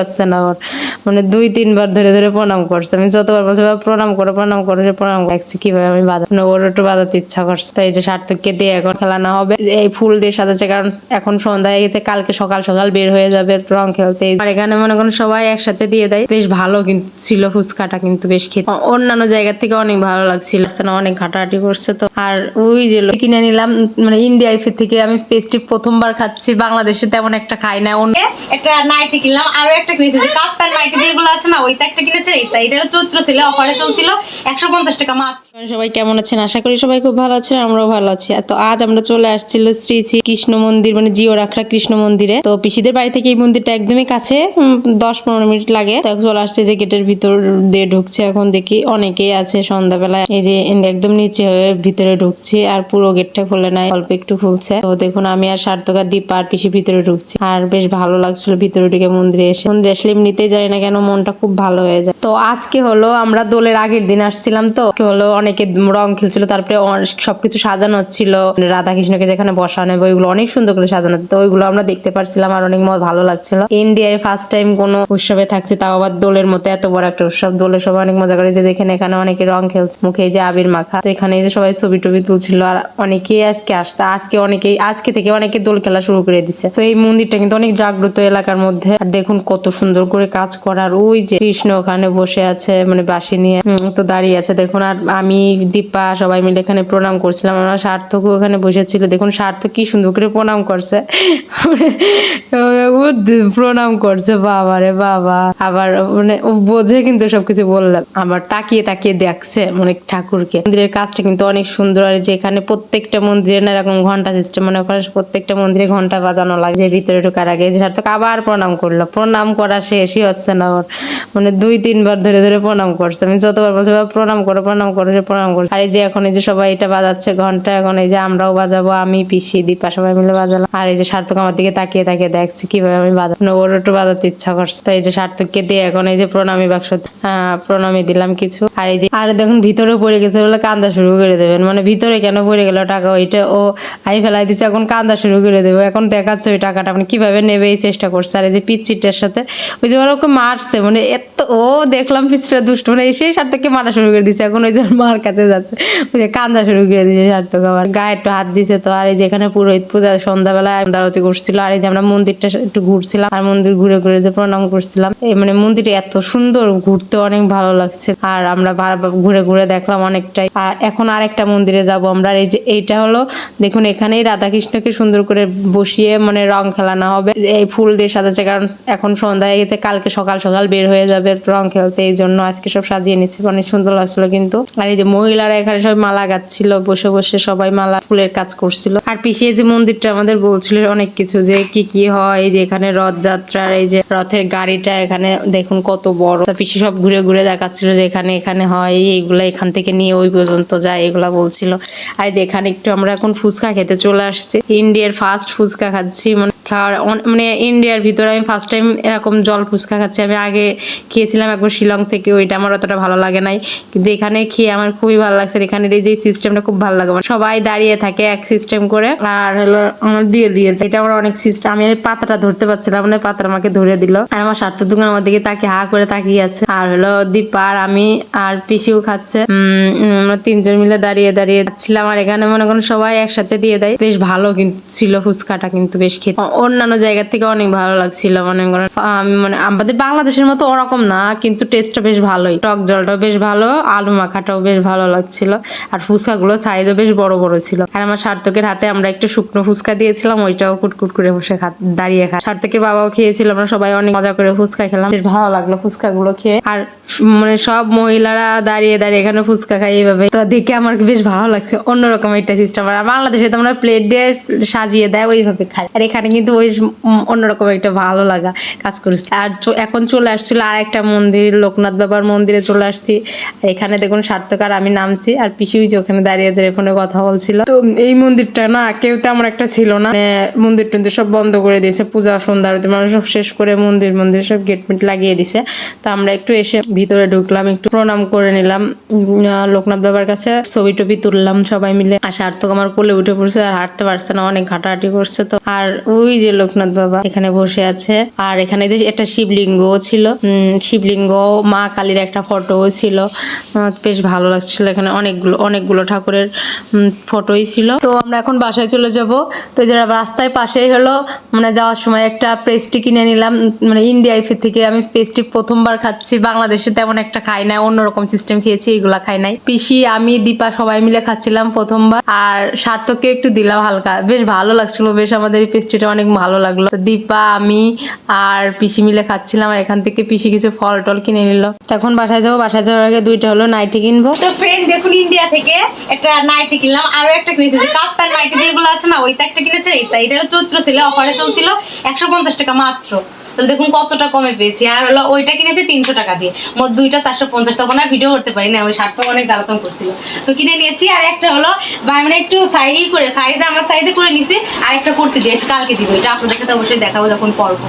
হচ্ছে না ওর। মানে দুই, তিনবার ধরে ধরে প্রণাম করছে। আমি যতবার বলছি প্রণাম করো প্রণাম করো, সে প্রণাম দেখছি কীভাবে আমি বাধা মানে ওর একটু বাধাতে ইচ্ছা করছে। তো এই যে সার্থককে দিয়ে এখন খেলানো হবে। এই ফুল দিয়ে সাজাচ্ছে, কারণ এখন সন্ধ্যা গেছে, কালকে সকাল সকাল বের হয়ে যাবে রং খেলতে। আর এখানে মনে করেন সবাই একসাথে দিয়ে দেয়। বেশ ভালো কিন্তু ছিল ফুচকাটা, কিন্তু বেশ খেতে। অন্যান্য জায়গার থেকে অনেক ভালো লাগছিল। অনেক হাঁটাহাঁটি করছে তো। আর ওই যে কিনে নিলাম মানে ইন্ডিয়া থেকে আমি পেস্ট্রি প্রথমবার খাচ্ছি। বাংলাদেশে তেমন একটা খাই না। একটা নাইটি কিনলাম। আরও একটা কিনেছি যেগুলো আছে না, ওইটা একটা কিনেছে এইটা এটারও চৈত্র ছিল, অফারে চলছিল একশো পঞ্চাশ টাকা মাত্র। সবাই কেমন আছেন? আশা করি সবাই খুব ভালো আছেন, আমরাও ভালো আছি। তো আজ আমরা চলে আসছিল শ্রী শ্রী কৃষ্ণ মন্দির মানে জিও রাখরা কৃষ্ণ মন্দিরে। তো পিসিদের বাড়ি থেকে এই মন্দিরটা একদমই কাছে দশ পনেরো মিনিট লাগে। তো চলে আসছে যে গেটের ভিতর দিয়ে ঢুকছে, এখন দেখি অনেকেই আছে সন্ধ্যাবেলায়। এই যে একদম নিচে হয়ে ভিতরে ঢুকছি, আর পুরো গেটটা খুলে নাই, অল্প একটু খুলছে। তো দেখুন, আমি আর সার্থকা দীপ আর পিসি ভিতরে ঢুকছি। আর বেশ ভালো লাগছিল ভিতরে ঢুকে মন্দিরে এসে মন্দিরে আসলে এমনিতেই জানি না কেন মনটা খুব ভালো হয়ে যায়। তো আজকে হলো আমরা দোলের আগের দিন আসছিলাম তো। হলো অনেকে রং খেলছিল, তারপরে সবকিছু সাজানো হচ্ছিল। রাধা কৃষ্ণকে যেখানে বসানো হবে, ওইগুলো অনেক সুন্দর করে সাজানো। তো ওইগুলো আমরা দেখতে পারছিলাম আর অনেক ভালো লাগছিল। ইন্ডিয়ায় ফার্স্ট টাইম কোনো উৎসবে থাকছে, তাও আবার দোলের মতো এত বড় একটা উৎসব। দোলে সবাই অনেক মজা করে যে দেখেন এখানে অনেকে রং খেলছে। মুখে যে আবির মাখা। তো এখানে যে সবাই ছবি টবি তুলছিল আর অনেকেই আজকে আসছে। আজকে অনেকেই আজকে থেকে অনেকে দোল খেলা শুরু করে দিছে। তো এই মন্দিরটা কিন্তু অনেক জাগ্রত এলাকার মধ্যে। আর দেখুন কত সুন্দর করে কাজ করার। ওই যে কৃষ্ণ ওখানে বসে আছে মানে বাসি নিয়ে তো দাঁড়িয়ে আছে। দেখুন, আর আমি দীপা সবাই মিলে এখানে প্রণাম করছিলাম। আমরা সার্থকও ওখানে বসেছিল। দেখুন, সার্থক কি সুন্দর করে প্রণাম করছে। প্রণাম করছে। বাবা রে বাবা। আবার মানে ও বোঝে কিন্তু সবকিছু বললাম আবার তাকিয়ে তাকিয়ে দেখছে মানে ঠাকুরকে। মন্দিরের কাজটা কিন্তু অনেক সুন্দর। আর যেখানে প্রত্যেকটা মন্দিরে না এরকম ঘণ্টা সিস্টেম মনে করেন প্রত্যেকটা মন্দিরে ঘণ্টা বাজানো লাগে, যে ভিতরে ঢোকার আগে। সার্থক আবার প্রণাম করল। প্রণাম করা শেষই হচ্ছে না ওর মানে দুই তিনবার ধরে ধরে প্রণাম করছে। আমি যতবার বলছি "বাবা, প্রণাম করো প্রণাম করো সে প্রণাম করছে। আর এই যে এখন এই যে সবাই এটা বাজাচ্ছে ঘণ্টা এখন এই যে আমরাও বাজাবো আমি পিসি দীপা সবাই মিলে বাজালাম। আর এই যে সার্থক আমার দিকে তাকিয়ে তাকিয়ে দেখছি কীভাবে আমি বাজা মানে ওর একটু বাজাতে ইচ্ছা করছে। তো এই যে সার্থককে দিয়ে এখন এই যে প্রণামী বাক্স প্রণামী দিলাম কিছু। আর এই যে আর দেখুন ভিতরে পড়ে গেছে বলে কান্দা শুরু করে দেবেন। মানে ভিতরে কেন পড়ে গেল টাকা? ওইটা ও আই ফেলাই দিচ্ছে এখন কান্দা শুরু করে দেবো। এখন দেখাচ্ছে ওই টাকাটা। মানে কীভাবে নেবে এই চেষ্টা করছে। আর এই যে পিচ্চিটার সাথে। ওই যে ওরা ওকে মারছে মানে এত, ও দেখলাম পিচ্চিটা দুষ্ট মানে এসেই সার্থককে মারা শুরু করে দিছে। এখন ওই যে মার কাছে যাচ্ছে, ওই যে কান্দা শুরু করে দিয়েছে সার্থক আবার। গায়ে একটু হাত দিছে তো, আর এই যে এখানে পুরোহিত পূজা সন্ধ্যাবেলা দাঁড়াতে করছিল আর এই যে আমরা মন্দিরটা একটু ঘুরছিলাম, আর মন্দির ঘুরে ঘুরে যে প্রণাম করছিলাম। এই মানে মন্দিরটা এত সুন্দর, ঘুরতে অনেক ভালো লাগছে। আর আমরা ঘুরে ঘুরে দেখলাম অনেকটাই। আর এখন আর একটা মন্দিরে যাব আমরা এই যে এইটা হলো, দেখুন এখানেই রাধাকৃষ্ণকে সুন্দর করে বসিয়ে মানে রং খেলানো হবে। এই ফুল দিয়ে সাজাচ্ছে, কারণ এখন সন্ধ্যা হয়ে গেছে, কালকে সকাল সকাল বের হয়ে যাবে রং খেলতে, এই জন্য আজকে সব সাজিয়ে নিচ্ছে, অনেক সুন্দর লাগছিল কিন্তু। আর এই যে মহিলারা এখানে সবাই মালা গাচ্ছিল, বসে বসে সবাই মালা, ফুলের কাজ করছিল। আর পিছিয়ে যে মন্দিরটা আমাদের বলছিল অনেক কিছু যে কি কি হয়, এই যে এখানে রথযাত্রার, এই যে রথের গাড়িটা এখানে দেখুন কত বড়। পিসি সব ঘুরে ঘুরে দেখাচ্ছিল যে এখানে এখানে হয়, এইগুলা এখান থেকে নিয়ে ওই পর্যন্ত যায়, এগুলা বলছিল। আর এখানে একটু আমরা এখন ফুচকা খেতে চলে আসছি। ইন্ডিয়ার ফার্স্ট ফুচকা খাচ্ছি মানে খাওয়ার মানে ইন্ডিয়ার ভিতরে আমি ফার্স্ট টাইম এরকম জল ফুচকা খাচ্ছি। আমি আগে খেয়েছিলাম একবার শিলং থেকে, ওইটা আমার অতটা ভালো লাগে নাই। কিন্তু এখানে খেয়ে আমার খুবই ভালো লাগছে এখানের এই যে সিস্টেমটা খুব ভালো লাগে মানে সবাই দাঁড়িয়ে থাকে এক সিস্টেম করে। আর হলো আমার দিয়ে দিয়ে এটা আমার অনেক সিস্টেম আমি পাতাটা ধরতে পারছিলাম না পাতাটা আমাকে ধরে দিল। আর আমার স্বার্থ দোকান আমার দিকে তাকে হা করে তাকিয়ে আছে। আর হলো দীপা আর আমি আর পিসিও খাচ্ছে। আমরা তিনজন মিলে দাঁড়িয়ে দাঁড়িয়ে ছিলাম আর এখানে মনে করেন সবাই একসাথে দিয়ে দেয়। বেশ ভালো কিন্তু ছিল ফুচকাটা কিন্তু বেশ খেতে। অন্যান্য জায়গার থেকে অনেক ভালো লাগছিল, মনে করেন। মানে আমাদের বাংলাদেশের মতো ওরকম না, কিন্তু টেস্টটা বেশ ভালোই। টক জলটাও বেশ ভালো, আলু মাখাটাও বেশ ভালো লাগছিল, আর ফুচকাগুলো সাইজও বেশ বড় বড় ছিল। আর আমার সার্থকের হাতে আমরা একটু শুকনো ফুচকা দিয়েছিলাম, ওইটাও কুটকুট করে বসে দাঁড়িয়ে খা সার্থকের বাবাও খেয়েছিল, আমরা সবাই অনেক মজা করে ফুচকা খেলাম। বেশ ভালো লাগল ফুচকাগুলো খেয়ে। আর মানে সব মহিলারা দাঁড়িয়ে দাঁড়িয়ে এখানে ফুচকা খাই এইভাবে। তো দেখে আমার বেশ ভালো লাগছে, অন্যরকম একটা সিস্টেম আর বাংলাদেশে তো আমরা প্লেট দিয়ে সাজিয়ে দেয়, ওইভাবে খাই আর এখানে কিন্তু ওই অন্যরকম একটা ভালো লাগা কাজ করছে। আর এখন চলে আসছিল আর একটা মন্দির, লোকনাথ বাবার মন্দিরে চলে আসছি। এখানে দেখুন সার্থক আর আমি নামছি আর পিসিও যে ওখানে দাঁড়িয়ে দাঁড়িয়ে ফোনে কথা বলছিল। তো এই মন্দিরটা না কেউ তেমন একটা ছিল না। মানে মন্দির টন্দির সব বন্ধ করে দিয়েছে, পূজা, সন্ধ্যা আরতি মানুষ সব শেষ করে মন্দির মন্দির সব গেট মেট লাগিয়ে দিছে। তো আমরা একটু এসে ভিতরে ঢুকলাম, একটু প্রণাম করে নিলাম। লোকনাথ বাবার কাছে ছবি টবি তুললাম সবাই মিলে। আর সার্থক আমার কোলে উঠে পড়ছে আর হাঁটতে পারছে না, অনেক হাঁটাহাঁটি করছে তো। আর ওই ওই যে লোকনাথ বাবা এখানে বসে আছে। আর এখানে যে একটা শিবলিঙ্গ ছিল। শিবলিঙ্গ, মা কালীর একটা ফটো ছিল। বেশ ভালো লাগছিল এখানে। অনেকগুলো অনেকগুলো ঠাকুরের ফটোই ছিল। তো আমরা এখন বাসায় চলে যাব। তো যারা রাস্তায় পাশেই হলো মানে যাওয়ার সময় একটা পেস্ট্রি কিনে নিলাম। মানে ইন্ডিয়া ইফে থেকে আমি পেস্ট্রি প্রথমবার খাচ্ছি। বাংলাদেশে তেমন একটা খাই না অন্যরকম সিস্টেম খেয়েছি, এগুলা খাই নাই। পিসি, আমি, দীপা সবাই মিলে খাচ্ছিলাম প্রথমবার। আর সার্থককে একটু দিলাম হালকা। বেশ ভালো লাগছিল, বেশ আমাদের এই পেস্ট্রিটা অনেক ভালো লাগল। দীপা, আমি আর পিসি মিলে খাচ্ছিলাম আর এখান থেকে পিসি কিছু ফল টল কিনে নিল। এখন বাসায় যাব। বাসায় যাওয়ার আগে দুইটা হলো নাইটি কিনবো। তো ফ্রেন্ড দেখুন ইন্ডিয়া থেকে একটা নাইটি কিনলাম, আরও একটা কিনেছি। কাপটার নাইটি যেগুলো আছে না, ওইটা একটা কিনেছে এটা এটা চৈত্র ছিল অফারে চলছিল, একশো পঞ্চাশ টাকা মাত্র। দেখুন কতটা কমে পেয়েছি। আর হলো ওইটা কিনেছি তিনশো টাকা দিয়ে। মোট দুইটা চারশো পঞ্চাশ তখন আর ভিডিও করতে পারি না ওই সার্থক অনেক জ্বালাতন করছিল। তো কিনে নিয়েছি, আর একটা হলো মানে একটু সাইজ করে সাইজে আমার সাইজে করে নিছি আর একটা করতে দিয়েছি কালকে দিব। এটা আপনাদের সাথে অবশ্যই দেখাবো যখন পরবো।